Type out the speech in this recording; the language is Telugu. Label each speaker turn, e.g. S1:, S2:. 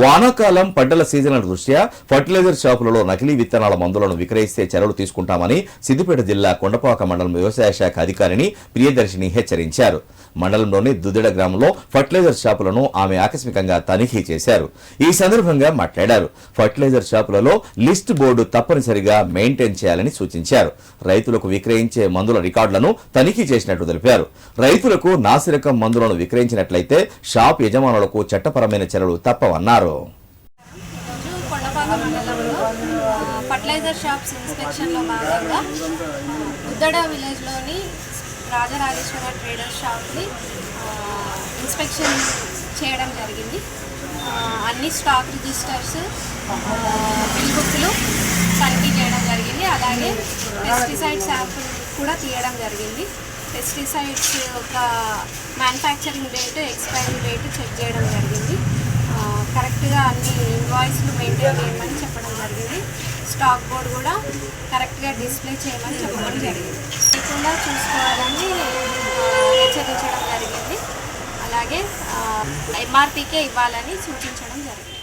S1: వానాకాలం పంటల సీజన్ల దృష్ట్యా ఫర్టిలైజర్ షాపులలో నకిలీ విత్తనాల మందులను విక్రయిస్తే చర్యలు తీసుకుంటామని సిద్దిపేట జిల్లా కొండపాక మండలం వ్యవసాయ శాఖ అధికారిని ప్రియదర్శిని హెచ్చరించారు. మండలంలోని దుద్దిడ గ్రామంలో ఫర్టిలైజర్ షాపులను ఆమె ఆకస్మికంగా తనిఖీ చేశారు. ఈ సందర్భంగా మాట్లాడారు. ఫర్టిలైజర్ షాపులలో లిస్ట్ బోర్డు తప్పనిసరిగా మెయింటైన్ చేయాలని సూచించారు. రైతులకు విక్రయించే మందుల రికార్డులను తనిఖీ చేసినట్టు తెలిపారు. రైతులకు నాసిరకం మందులను విక్రయించినట్లయితే షాప్ యజమానులకు చట్టపరమైన చర్యలు తప్పవన్నారు.
S2: ఈరోజు మండలంలో ఫర్టిలైజర్ షాప్స్ ఇన్స్పెక్షన్లో భాగంగా ఉద్దడ విలేజ్లోని రాజరాజేశ్వర ట్రేడర్స్ షాప్ని ఇన్స్పెక్షన్ చేయడం జరిగింది. అన్ని స్టాక్ రిజిస్టర్స్ బిల్ బుక్లు తనిఖీ చేయడం జరిగింది. అలాగే పెస్టిసైడ్ శాంపుల్ కూడా తీయడం జరిగింది. పెస్టిసైడ్స్ ఒక manufacturing date expiry date check చేయడం జరిగింది. కరెక్ట్గా అన్ని ఇన్వాయిస్లు మెయింటైన్ చేయమని చెప్పడం జరిగింది. స్టాక్ బోర్డ్ కూడా కరెక్ట్గా డిస్ప్లే చేయమని చెప్పడం జరిగింది. లేకుండా చూసుకోవాలని హెచ్చరించడం జరిగింది. అలాగే ఎంఆర్పీకే ఇవ్వాలని సూచించడం జరిగింది.